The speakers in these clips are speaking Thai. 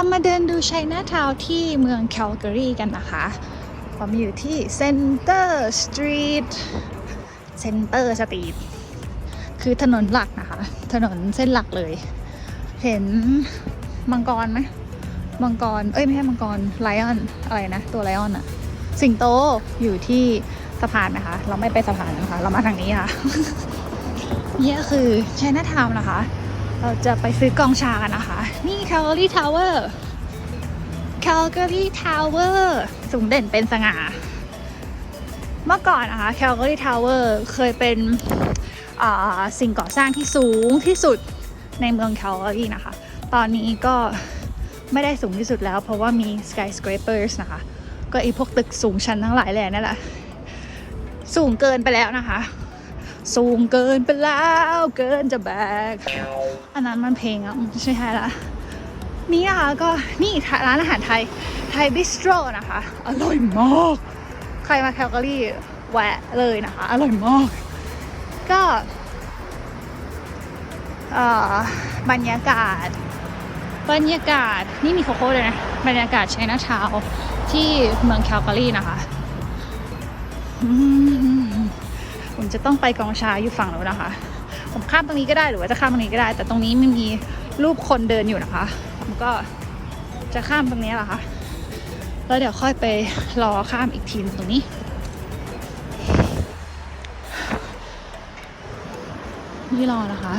ามาเดินดูไชน่าทาวน์ที่เมืองแคลการีกันนะคะผมอยู่ที่เซ็นเตอร์สตรีทเซ็นเตอร์สตรีทคือถนนหลักนะคะ ถนนเส้นหลักเลย เห็นมังกรไหมมังกร เอ้ย ไม่ใช่มังกร ไลออน อะไรนะ ตัวไลออนอะสิงโตอยู่ที่สะพานนะคะ เราไม่ไปสะพานนะคะ เรามาทางนี้ค่ะ นี่ก็คือไชน่าทาวน์นะคะ เราจะไปซื้อกองชากันนะคะ นี่ Calgary Tower Calgary Tower สูงเด่นเป็นสง่า เมื่อก่อนนะคะ Calgary Tower เคยเป็นสิ่งก่อสร้างที่สูงที่สุดในเมือง Calgary นะคะ ตอนนี้ก็ไม่ได้สูงที่สุดแล้ว เพราะว่ามี skyscrapers นะคะ ก็ไอีพวกตึกสูงชั้นทั้งหลายแหล่นั่นแหละ สูงเกินไปแล้วนะคะ สูงเกินไปแล้วเกินจะแบก อันนั้นมันเพลงอะไม่ใช่ไทยละนี่นะคะก็นี่ร้านอาหารไทย ไทยบิสโตรนะคะ อร่อยมาก ใครมาแคลการีแวะเลยนะคะ อร่อยมาก ก็บรรยากาศ บรรยากาศนี่มีโคโค่เลยนะ บรรยากาศใช้นาทาวที่เมืองแคลการีนะคะ ผมจะต้องไปกองชาอยู่ฝั่งนู้นนะคะ ผมข้ามตรงนี้ก็ได้หรือว่าจะข้ามตรงนี้ก็ได้ แต่ตรงนี้ไม่มีรูปคนเดินอยู่นะคะ ผมก็จะข้ามตรงนี้แหละค่ะแล้วเดี๋ยวค่อยไปรอข้ามอีกทีนตรงนี้นี่รอนะคะ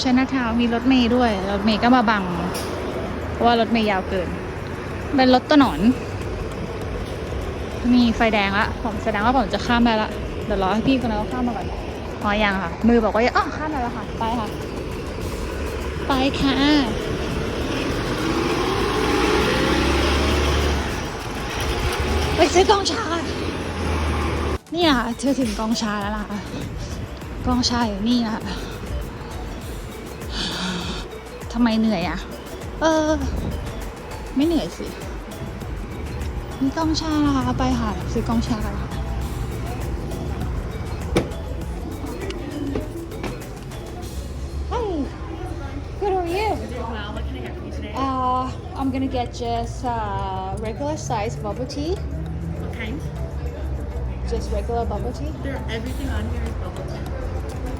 ชนะทาวมีรถเมย์ด้วยรถเมย์ก็มาบังเพราะว่ารถเมย์ยาวเกิน เป็นรถต้นหนอน มีไฟแดงละผมแสดงว่าผมจะข้ามได้ละ เดี๋ยวรอให้พี่คนนั้นเขาข้ามมาก่อนพอยังค่ะ มือบอกว่ายังอ๋อข้ามมาแล้วค่ะ ไปค่ะ ไปค่ะไปซื้อกองชานี่ค่ะเธอถึงกองชาแล้วล่ะค่ะกองชาอยู่นี่นะคะทำไมเหนื่อยอะ เออ ไม่เหนื่อยสิ นี่กองชานะคะไปค่ะซื้อกองชากันค่ะ I'm gonna get just uh, regular size bubble tea. what kind? Just regular bubble tea. There, everything on here is bubble tea.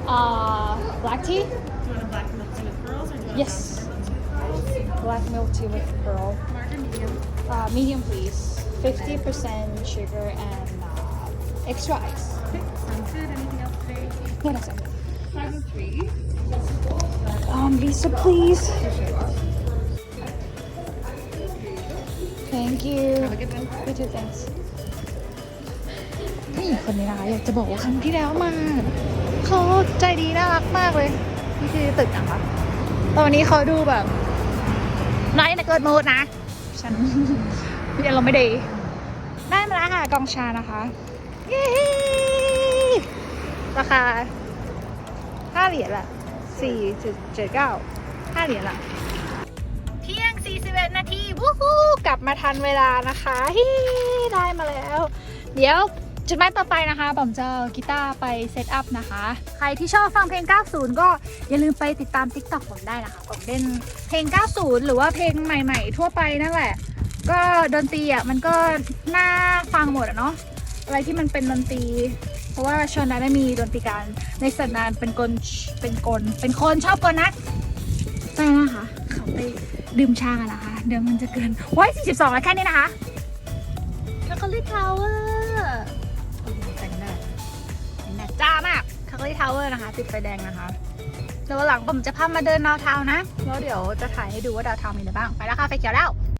Uh, black tea? Do you want a black milk tea with pearls or do you want Yes. a milk tea with pearls? Black milk tea with pearl. Medium. Uh, medium, please. 50% sugar and uh, extra ice. Okay, sounds good. Anything else today? No, that's it. Five oh three. Um, Lisa, please. Thank you. Have a good one. You too, thanks. นี่คนนี้นะคะอยากจะบอกว่าครั้งที่แล้วมาเขาใจดีน่ารักมากเลย นี่คือตึกนะคะตอนนี้เขาดูแบบน้อยในเกิดมูดนะ ฉันเรียนเราไม่ดีได้มาแล้วค่ะกองชานะคะเย้ราคาห้าเหรียญละสี่จุดเจ็ดเก้าห้าเหรียญละเที่ยง 41 นาทีวู้ฮู้กลับมาทันเวลานะคะฮิได้มาแล้ว เดี๋ยวจุดหมายต่อไปนะคะผมจะเอกีตาร์ไปเซตอัพนะคะ ใครที่ชอบฟังเพลง 90 ก็อย่าลืมไปติดตาม TikTok ผมได้นะคะผมเล่นเพลง 90 หรือว่าเพลงใหม่ ๆ ทั่วไปนั่นแหละ ก็ดนตรีอะมันก็น่าฟังหมดอะเนาะอะไรที่มันเป็นดนตรี เพราะว่าชอนนั้นได้มีดนตรีการในสันดานเป็นกลเป็นกลเป็นคนชอบกลนักไปนะคะเขาไป ดื่มชากันนะคะ เดี๋ยวมันจะเกินว้าย42 แล้วแค่นี้นะคะแล้วก็ลิทาวเวอร์แต่งหน้าแต่งหน้าจ้ามากคาร์ลิทาวเวอร์นะคะ ติดไฟแดงนะคะเดี๋ยวหลังผมจะพามาเดินดาวเทานะ แล้วเดี๋ยวจะถ่ายให้ดูว่าดาวเทามีอะไรบ้าง ไปแล้วค่ะไฟเขียวแล้ว